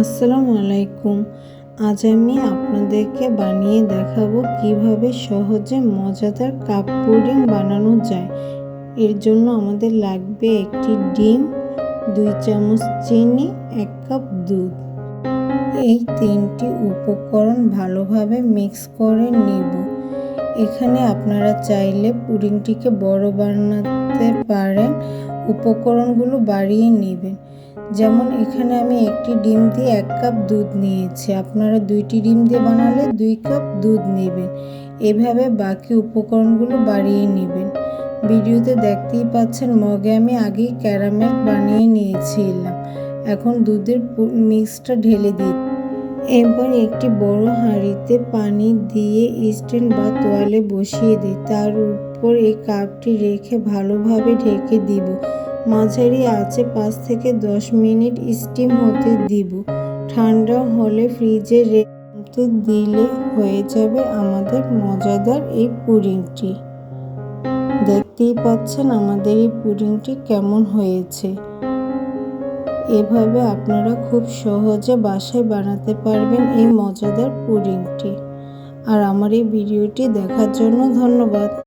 আসসালামু আলাইকুম। আজ আমি আপনাদেরকে বানিয়ে দেখাবো কীভাবে সহজে মজাদার কাপ পুডিং বানানো যায়। এর জন্য আমাদের লাগবে একটি ডিম, দুই চামচ চিনি, এক কাপ দুধ। এই তিনটি উপকরণ ভালোভাবে মিক্স করে নেব। এখানে আপনারা চাইলে পুডিংটিকে বড় বানাতে পারেন। উপকরণগুলো বাড়িয়ে নেবেন। যেমন এখানে আমি একটি ডিম দিয়ে এক কাপ দুধ নিয়েছি। আপনারা দুইটি ডিম দিয়ে বানালে দুই কাপ দুধ নেবেন। এভাবে বাকি উপকরণগুলো বাড়িয়ে নেবেন। ভিডিওতে দেখতেই পাচ্ছেন, মগে আমি আগেই ক্যারামেল বানিয়ে নিয়েছিলাম। এখন দুধের মিক্সটা ঢেলে দিই। এবার একটি বড় হাঁড়িতে পানি দিয়ে স্ট্যান্ড বা তোয়ালে বসিয়ে দিই। তার উপর এই কাপটি রেখে ভালোভাবে ঢেকে দিব। মাঝারি আছে পাঁচ থেকে দশ মিনিট স্টিম হতে দিব। ঠান্ডা হলে ফ্রিজে রেখে দিলে হয়ে যাবে আমাদের মজাদার এই পুডিংটি দেখতেই পাচ্ছেন আমাদের এই পুডিংটি কেমন হয়েছে। এভাবে আপনারা খুব সহজে বাসায় বানাতে পারবেন এই মজাদার পুডিংটি আর আমার এই ভিডিওটি দেখার জন্য ধন্যবাদ।